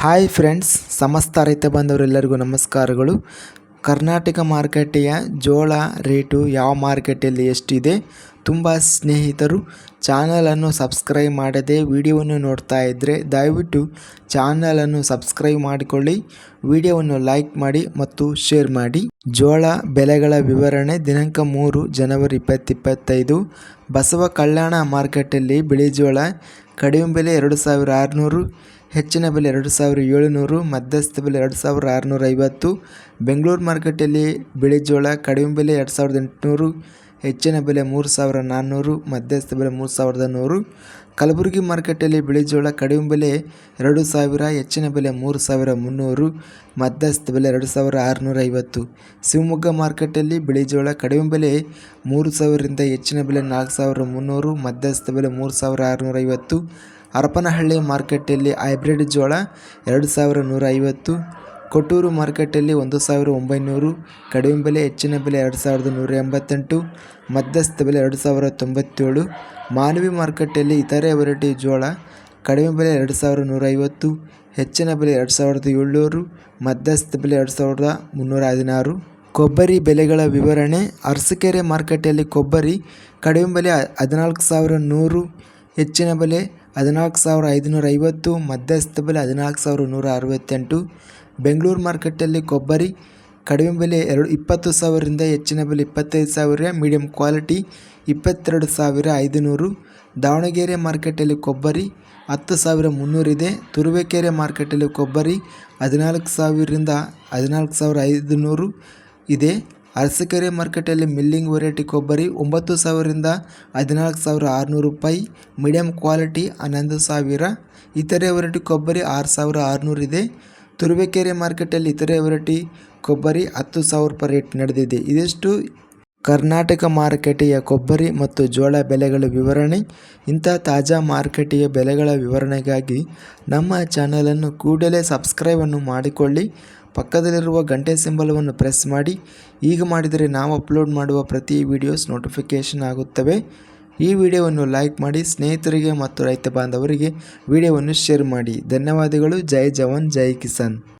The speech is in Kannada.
ಹಾಯ್ ಫ್ರೆಂಡ್ಸ್ ಸಮಸ್ತ ರೈತ ಬಾಂಧವರೆಲ್ಲರಿಗೂ ನಮಸ್ಕಾರಗಳು. ಕರ್ನಾಟಕ ಮಾರುಕಟ್ಟೆಯ ಜೋಳ ರೇಟು ಯಾವ ಮಾರುಕಟ್ಟೆಯಲ್ಲಿ ಎಷ್ಟಿದೆ? ತುಂಬ ಸ್ನೇಹಿತರು ಚಾನಲನ್ನು ಸಬ್ಸ್ಕ್ರೈಬ್ ಮಾಡದೆ ವಿಡಿಯೋವನ್ನು ನೋಡ್ತಾ ಇದ್ದರೆ ದಯವಿಟ್ಟು ಚಾನಲನ್ನು ಸಬ್ಸ್ಕ್ರೈಬ್ ಮಾಡಿಕೊಳ್ಳಿ, ವಿಡಿಯೋವನ್ನು ಲೈಕ್ ಮಾಡಿ ಮತ್ತು ಶೇರ್ ಮಾಡಿ. ಜೋಳ ಬೆಲೆಗಳ ವಿವರಣೆ ದಿನಾಂಕ ಮೂರು ಜನವರಿ ಇಪ್ಪತ್ತಿಪ್ಪತ್ತೈದು. ಬಸವ ಕಲ್ಯಾಣ ಮಾರ್ಕೆಟಲ್ಲಿ ಬಿಳಿ ಜೋಳ, ಕಡಿಮೆ ಬೆಲೆ ಎರಡು ಸಾವಿರ ಆರುನೂರು, ಹೆಚ್ಚಿನ ಬೆಲೆ ಎರಡು ಸಾವಿರ ಏಳುನೂರು, ಮಧ್ಯಸ್ಥ ಬೆಲೆ ಎರಡು ಸಾವಿರ ಆರುನೂರ ಐವತ್ತು ಬೆಂಗಳೂರು ಮಾರ್ಕೆಟಲ್ಲಿ ಬಿಳಿ ಜೋಳ, ಕಡಿಮೆ ಬೆಲೆ ಎರಡು ಸಾವಿರದ ಎಂಟುನೂರು ಹೆಚ್ಚಿನ ಬೆಲೆ ಮೂರು ಸಾವಿರ ನಾನ್ನೂರು, ಮಧ್ಯಸ್ಥ ಬೆಲೆ ಮೂರು ಸಾವಿರದ ನೂರು. ಕಲಬುರಗಿ ಮಾರ್ಕೆಟಲ್ಲಿ ಬಿಳಿ ಜೋಳ ಕಡಿಮೆ ಬೆಲೆ ಎರಡು ಸಾವಿರ, ಹೆಚ್ಚಿನ ಬೆಲೆ ಮೂರು ಸಾವಿರ ಮುನ್ನೂರು, ಮಧ್ಯಸ್ಥ ಬೆಲೆ ಎರಡು ಸಾವಿರ ಆರುನೂರ ಐವತ್ತು ಶಿವಮೊಗ್ಗ ಮಾರ್ಕೆಟಲ್ಲಿ ಬಿಳಿ ಜೋಳ ಕಡಿಮೆ ಬೆಲೆ ಮೂರು ಸಾವಿರದಿಂದ ಹೆಚ್ಚಿನ ಬೆಲೆ ನಾಲ್ಕು ಸಾವಿರ ಮುನ್ನೂರು, ಮಧ್ಯಸ್ಥ ಬೆಲೆ ಮೂರು ಸಾವಿರ ಆರುನೂರ ಐವತ್ತು ಹರಪನಹಳ್ಳಿ ಮಾರ್ಕೆಟಲ್ಲಿ ಹೈಬ್ರಿಡ್ ಜೋಳ ಎರಡು ಸಾವಿರ ನೂರ ಐವತ್ತು ಕೊಟ್ಟೂರು ಮಾರುಕಟ್ಟೆಯಲ್ಲಿ ಒಂದು ಸಾವಿರ ಒಂಬೈನೂರು, ಕಡಿಮೆ ಬೆಲೆ, ಹೆಚ್ಚಿನ ಬೆಲೆ ಎರಡು ಸಾವಿರದ ನೂರ ಎಂಬತ್ತೆಂಟು, ಮಧ್ಯಸ್ಥ ಬೆಲೆ ಎರಡು ಸಾವಿರ ತೊಂಬತ್ತೇಳು, ಮಾನವಿ ಮಾರುಕಟ್ಟೆಯಲ್ಲಿ ಇತರೆ ವೆರೈಟಿ ಜೋಳ, ಕಡಿಮೆ ಬೆಲೆ ಎರಡು ಸಾವಿರ ನೂರ ಐವತ್ತು, ಹೆಚ್ಚಿನ ಬೆಲೆ ಎರಡು ಸಾವಿರದ ಏಳ್ನೂರು, ಮಧ್ಯಸ್ಥ ಬೆಲೆ ಎರಡು ಸಾವಿರದ ಮುನ್ನೂರ ಹದಿನಾರು. ಕೊಬ್ಬರಿ ಬೆಲೆಗಳ ವಿವರಣೆ, ಅರಸಕೆರೆ ಮಾರುಕಟ್ಟೆಯಲ್ಲಿ ಕೊಬ್ಬರಿ ಕಡಿಮೆ ಬೆಲೆ ಹದಿನಾಲ್ಕು ಸಾವಿರ ನೂರು, ಹೆಚ್ಚಿನ ಬೆಲೆ ಹದಿನಾಲ್ಕು ಸಾವಿರ ಐದುನೂರ ಐವತ್ತು ಮಧ್ಯಸ್ಥ ಬೆಲೆ ಹದಿನಾಲ್ಕು ಸಾವಿರ ನೂರ ಅರವತ್ತೆಂಟು ಬೆಂಗಳೂರು ಮಾರ್ಕೆಟಲ್ಲಿ ಕೊಬ್ಬರಿ ಕಡಿಮೆ ಬೆಲೆ ಎರಡು, ಇಪ್ಪತ್ತು ಸಾವಿರದಿಂದ ಹೆಚ್ಚಿನ ಬೆಲೆ ಇಪ್ಪತ್ತೈದು ಸಾವಿರ ಮೀಡಿಯಂ ಕ್ವಾಲಿಟಿ ಇಪ್ಪತ್ತೆರಡು ಸಾವಿರ ಐದುನೂರು, ದಾವಣಗೆರೆ ಮಾರ್ಕೆಟಲ್ಲಿ ಕೊಬ್ಬರಿ ಹತ್ತು ಸಾವಿರ ಮುನ್ನೂರಿದೆ ತುರುವೇಕೆರೆ ಮಾರ್ಕೆಟಲ್ಲಿ ಕೊಬ್ಬರಿ ಹದಿನಾಲ್ಕು ಸಾವಿರದಿಂದ ಹದಿನಾಲ್ಕು ಸಾವಿರ ಐದುನೂರು ಇದೆ. ಅರಸಕೆರೆ ಮಾರ್ಕೆಟಲ್ಲಿ ಮಿಲ್ಲಿಂಗ್ ವೆರೈಟಿ ಕೊಬ್ಬರಿ ಒಂಬತ್ತು ಸಾವಿರದಿಂದ ಹದಿನಾಲ್ಕು ಸಾವಿರ ಆರುನೂರು ರೂಪಾಯಿ. ಮೀಡಿಯಂ ಕ್ವಾಲಿಟಿ ಹನ್ನೊಂದು ಸಾವಿರ. ಇತರೆ ವೆರೈಟಿ ಕೊಬ್ಬರಿ ಆರು ಸಾವಿರ ಆರುನೂರು ಇದೆ. ತುರುವೇಕೆರೆ ಮಾರ್ಕೆಟಲ್ಲಿ ಇತರೆ ವೆರೈಟಿ ಕೊಬ್ಬರಿ ಹತ್ತು ಸಾವಿರ ರೂಪಾಯಿ ರೇಟ್ ನಡೆದಿದೆ. ಇದಿಷ್ಟು ಕರ್ನಾಟಕ ಮಾರುಕಟ್ಟೆಯ ಕೊಬ್ಬರಿ ಮತ್ತು ಜೋಳ ಬೆಲೆಗಳ ವಿವರಣೆ. ಇಂಥ ತಾಜಾ ಮಾರುಕಟ್ಟೆಯ ಬೆಲೆಗಳ ವಿವರಣೆಗಾಗಿ ನಮ್ಮ ಚಾನಲನ್ನು ಕೂಡಲೇ ಸಬ್ಸ್ಕ್ರೈಬನ್ನು ಮಾಡಿಕೊಳ್ಳಿ. ಪಕ್ಕದಲ್ಲಿರುವ ಗಂಟೆ ಸಿಂಬಲವನ್ನು ಪ್ರೆಸ್ ಮಾಡಿ, ಈಗ ಮಾಡಿದರೆ ನಾವು ಅಪ್ಲೋಡ್ ಮಾಡುವ ಪ್ರತಿ ವಿಡಿಯೋಸ್ ನೋಟಿಫಿಕೇಷನ್ ಆಗುತ್ತವೆ. ಈ ವಿಡಿಯೋವನ್ನು ಲೈಕ್ ಮಾಡಿ, ಸ್ನೇಹಿತರಿಗೆ ಮತ್ತು ರೈತ ಬಾಂಧವರಿಗೆ ವಿಡಿಯೋವನ್ನು ಶೇರ್ ಮಾಡಿ. ಧನ್ಯವಾದಗಳು. ಜೈ ಜವಾನ್, ಜೈ ಕಿಸಾನ್.